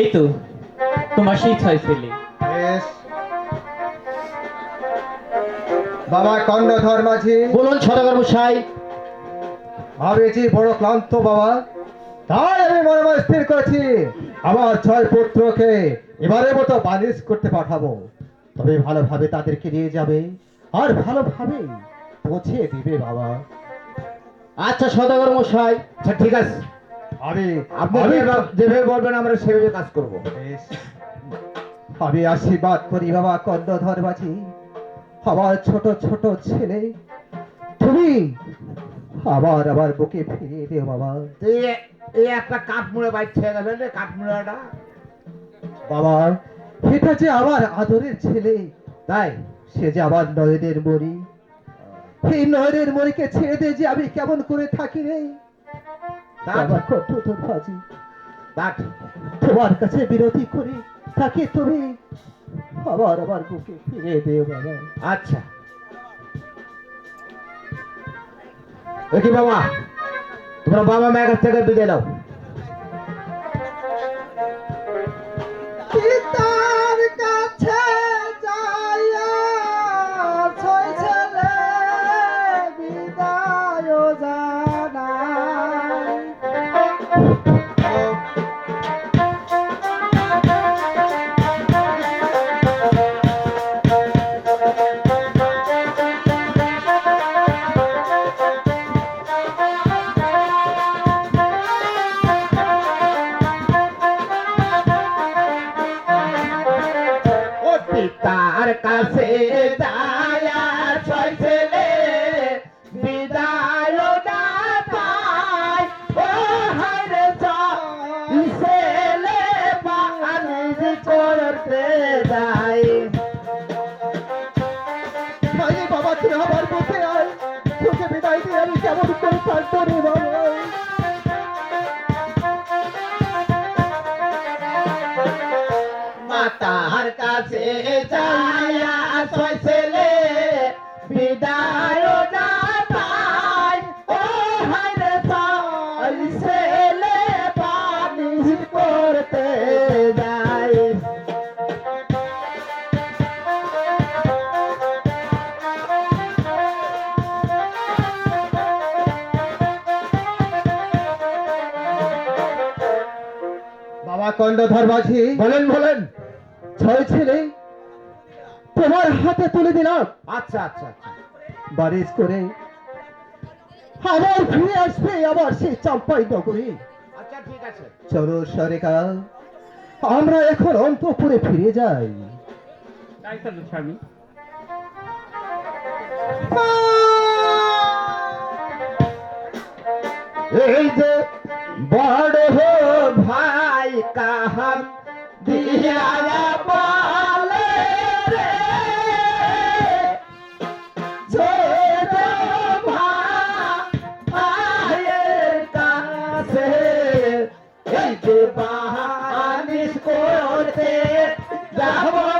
এই তো তোমার সেই ছয় ছেলে। বাবা কর্ণধর মাঝি। বলুন সদাগর মশাই। ভাবেছি বড় ক্লান্ত বাবা। তাই আমি মনে মনে স্থির করেছি আমার ছয় পুত্রকে এবারে মতো বালিশ করতে পাঠাবো। তবে ভালোভাবে তাদেরকে নিয়ে যাবে আর ভালোভাবে পৌঁছে দিবে বাবা। আচ্ছা সদাগর মশাই। আচ্ছা ঠিক আছে। আমি আপনি যেভাবে- বলবেন আমরা সেভাবে কাজ করব। আমি আশীর্বাদ করি বাবা কর্ণধর মাঝি আমার ছোট ছোট ছেলে তুমি আবার আমার বুকে ফিরিয়ে দিও বাবা। এই একটা কাঠ মুড়ে বাইর ছেড়ে রে কাঠ মুড়াটা বাবা এটা যে আমার আদরের ছেলে তাই সে যে আবার নয়নের মরি এই নয়নের মরিকে ছেড়ে দিয়ে যে আমি কেমন করে থাকি রে? আমার কণ্ঠধর ভাজি তা ঠিক। তোমার কাছে বিরতি করি তাকে তুমি আবার আমার বুকে ফিরে দিও বাবা। আচ্ছা। দেখি বাবা তোমরা বাবা মায়ের কাছ থেকে বিদায় নাও। মাতার কাছে যায়া ছয় ছেলে বিদায় না পায়। ও বানিজ করতে বাবা মাঝি বলেন বলেন। ছয় ছেলে তোমার হাতে তুলে দিলাম। আচ্ছা আচ্ছা আচ্ছা। বারিশ করে আবার ফিরে আসবে আবার সেই চাম্পাই নগরে আচ্ছা ঠিক আছে। চলো সরেকা আমরা এখন অন্তপুরে ফিরে যাই। তাই চলো স্বামী। এই যে বড় যাব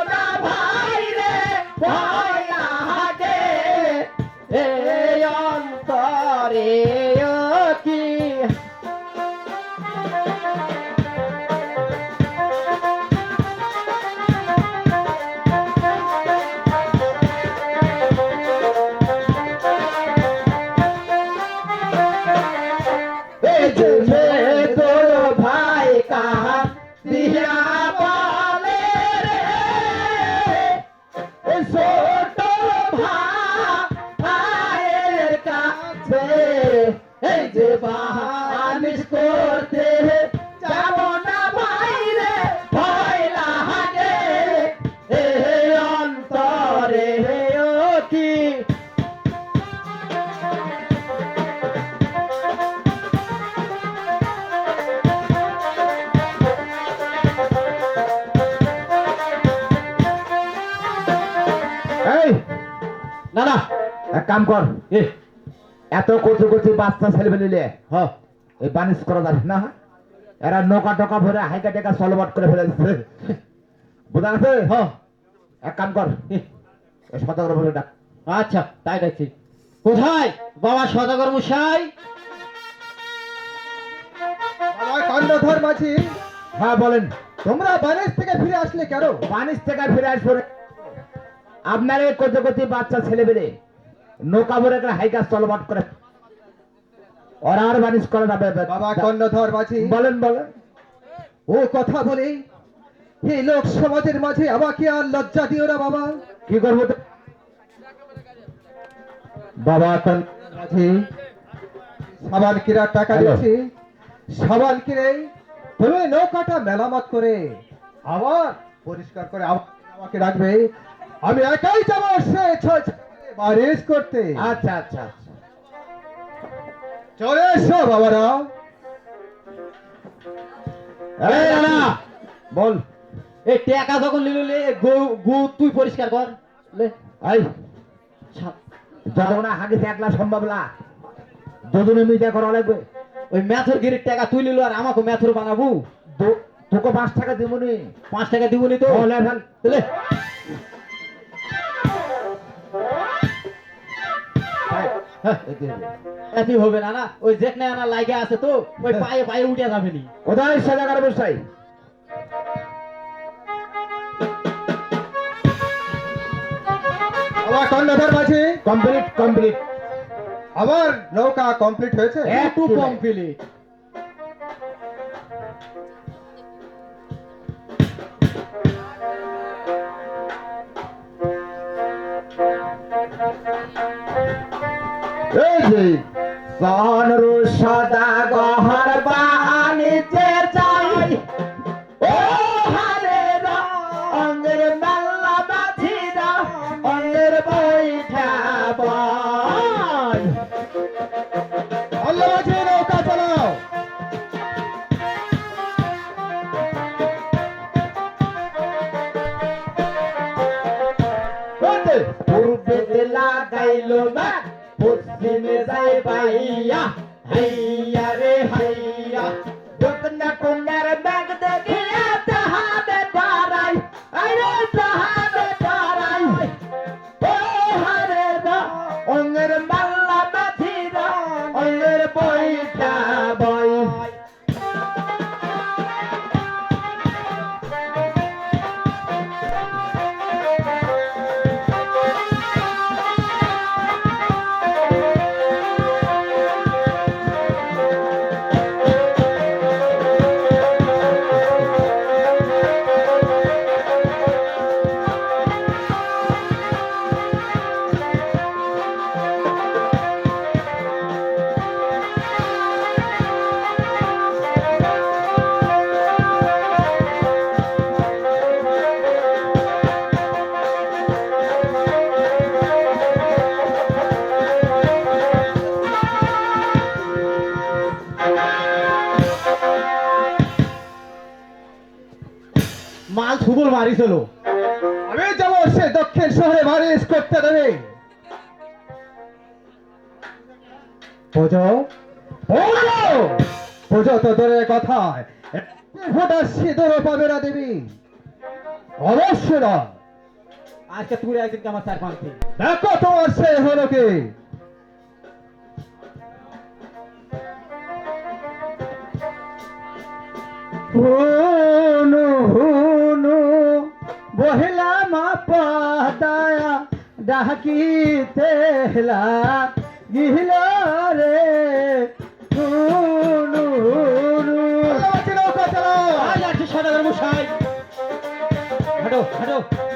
বাহানিস করতে যাব না বাইরে ভয় লাগে। এই অন্তরে ও কি? না না। এক কাম কর। এ এত কচু কচু বাচ্চা ছেলে ফেলিলে হ এই বানিশ করা যাবে না এরা নৌকা টকা ভরে হাইকা টেকা সলবট করে ফেলে দিচ্ছে বোঝা গেছে? হ এক কাম কর। এ সতর্ক বলে ডাক। আচ্ছা তাই দেখছি। কোথায়? বাবা সদাগর মশাই? কণ্ঠধর মাঝি। হ্যাঁ বলেন। তোমরা বানিস থেকে ফিরে আসলে কেন? বানিস থেকে ফিরে আসব। আপনার এই কোথা কোথি বাচ্চা ছেলে বেড়ে নৌকা ভরে হাইকার চলবাট করে। ওরা আর বানিস করে না বাবা মাঝি। বলেন বলেন। ও কথা বলে এই লোক সমাজের মাঝে আমাকে আর লজ্জা দিও না বাবা। কি করব বাবা মাঝি সাবান কিনার টাকা। দিয়েছি। সাবান কিনে তুমি নৌকাটা মেরামত করে আবার পরিষ্কার করে আমাকে রাখবে। আমি একাই যাব সে ছ- করতে। আচ্ছা আচ্ছা আচ্ছা। চলে এসো বাবারা। এই রানা বল। এই টাকা যখন নিল লে গু তুই পরিষ্কার কর। লে। ছাপ। যতক্ষণ হাগিস একলা সম্ভব না। দুদিনে মিডিয়া করা লাগবে। ওই ম্যাথর গিরির টাকা তুই নিল আর আমাকে ম্যাথর বানাবো? তোকে পাঁচ টাকা দিব নি পাঁচ টাকা দিবনি তো। বলে ফেল লে হবে না না। ওই যেখানে আনা লাগে আছে তো ওই পায়ে পায়ে উঠে যাবে নি। কোথায় সাজাগার বসাই? আবার কর্ণধর মাঝি কমপ্লিট কমপ্লিট আবার নৌকা কমপ্লিট হয়েছে? একটু কম এই যে সনরু সদা গহর বাহানিতে চাই। ও হারে রা অঙ্গের মেল্লা বাছিরা অঙ্গের বৈঠা বাই আল্লাহ মাঝি নৌকা চালাও। পূর্বে লাগাইলো না পশ্চিমে যাই পাইয়া হাইয়া রে হাইয়া দোকনা কোনার ব্যাগ দেখিয়া তাহাবে পারাই আরে তাহাবে সুবল মারিছিল আমি যাব সে দক্ষিণ শহরে বারিশ করতে দেবে। বোঝো? বোঝো? বোঝো তো দূরের কথা ফোটা সিঁদুরও পাবে না দেবী। অবশ্য না আজকে তুই একদিন আমার চার পাঁচ দিন দেখো তোমার সে হলো কি। বহিলা মা পাতায়া ডাকিতে হেলা গিহিল রে হাঁটো হাঁটো